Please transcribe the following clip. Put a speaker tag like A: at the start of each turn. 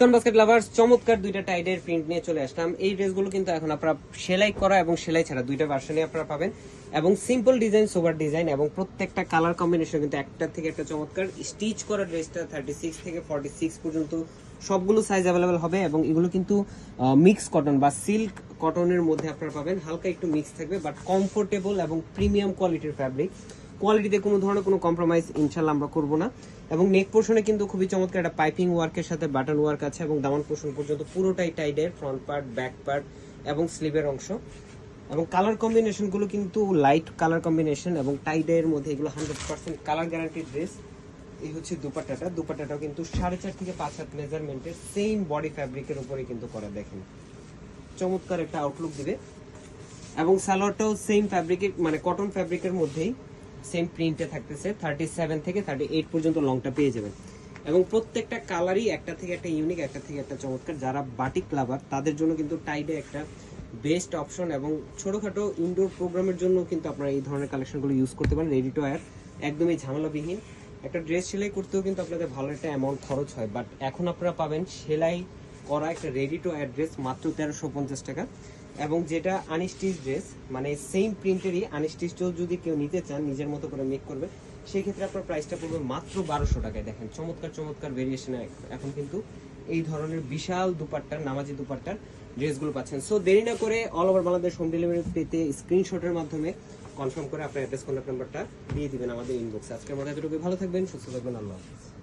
A: Basket lovers চমৎকার দুইটা টাইডের print নিয়ে চলে আসলাম। এই ড্রেসগুলো কিন্তু এখন আপনারা সেলাই করা এবং সেলাই ছাড়া দুইটা ভার্সনে আপনারা পাবেন। এবং সিম্পল ডিজাইন সোবার ডিজাইন এবং প্রত্যেকটা কালার কম্বিনেশন কিন্তু একটা থেকে একটা চমৎকার স্টিচ করা ড্রেসটা থার্টি সিক্স থেকে ফর্টি সিক্স পর্যন্ত সবগুলো সাইজ অ্যাভেলেবেল হবে এবং এগুলো কিন্তু মিক্স কটন বা সিল্ক কটনের মধ্যে আপনারা পাবেন। হালকা একটু মিক্স থাকবে বাট কমফোর্টেবল এবং প্রিমিয়াম কোয়ালিটির ফ্যাব্রিক কোয়ালিটিতে কোনো ধরনের কোনো কম্প্রোমাইজ ইনশাল্লাহ আমরা করব না। এবং নেক পোর্শনে কিন্তু খুবই চমৎকার একটা পাইপিং ওয়ার্কের সাথে বাটন ওয়ার্ক আছে এবং দামান পোর্শন পর্যন্ত পুরোটাই টাইডের ফ্রন্ট পার্ট ব্যাক পার্ট এবং স্লিভের অংশ। এবং কালার কম্বিনেশনগুলো কিন্তু লাইট কালার কম্বিনেশন এবং টাইডের মধ্যে এগুলো hundred percent colour guarantee dress এই হচ্ছে দুপাট্টাটা। দুপাট্টাটাও কিন্তু সাড়ে চার থেকে পাঁচ হাত মেজারমেন্টের সেম বডি ফ্যাব্রিকের উপরে কিন্তু করা, দেখেন। চমৎকার একটা আউটলুক দিবে। এবং সালোয়ারটাও সেম ফ্যাব্রিকের মানে কটন ফ্যাব্রিকের মধ্যেই। সেম প্রিন্টে থাকতেছে থার্টি সেভেন থেকে থার্টি এইট পর্যন্ত লংটা পেয়ে যাবেন। এবং প্রত্যেকটা কালারই একটা থেকে একটা ইউনিক একটা থেকে একটা চমৎকার। যারা বাটিক লাভার তাদের জন্য কিন্তু টাইডে একটা বেস্ট অপশন এবং ছোটোখাটো ইনডোর প্রোগ্রামের জন্য কিন্তু আপনারা এই ধরনের কালেকশনগুলো ইউজ করতে পারেন রেডি টু ওয়্যার একদমই ঝামেলাবিহীন। একটা ড্রেস সেলাই করতেও কিন্তু আপনাদের ভালো একটা অ্যামাউন্ট খরচ হয় বাট এখন আপনারা পাবেন সেলাই করা একটা রেডি টু অ্যাড্রেস মাত্র তেরোশো পঞ্চাশ টাকা। এবং যেটা আনস্টিচ ড্রেস মানে সেম প্রিন্টেরই আনস্টিচও যদি কেউ নিতে চান, নিজের মতো করে মেক করবে সেই ক্ষেত্রে আপনার প্রাইসটা পড়বে মাত্র বারোশো টাকায়। দেখেন, চমৎকার চমৎকার ভেরিয়েশনে এখন কিন্তু এই ধরনের বিশাল দুপাট্টার, নামাজি দুপাট্টার ড্রেসগুলো পাচ্ছেন। সো দেরি না করে all over Bangladesh home delivery পেতে স্ক্রিনশটের মাধ্যমে কনফার্ম করে আপনার অ্যাড্রেস কন্ট্যাক্ট নাম্বারটা দিয়ে দিবেন আমাদের ইনবক্সে আজকের মধ্যে এতটুকু ভালো থাকবেন, সুস্থ থাকবেন, আল্লাহ হাফিজ।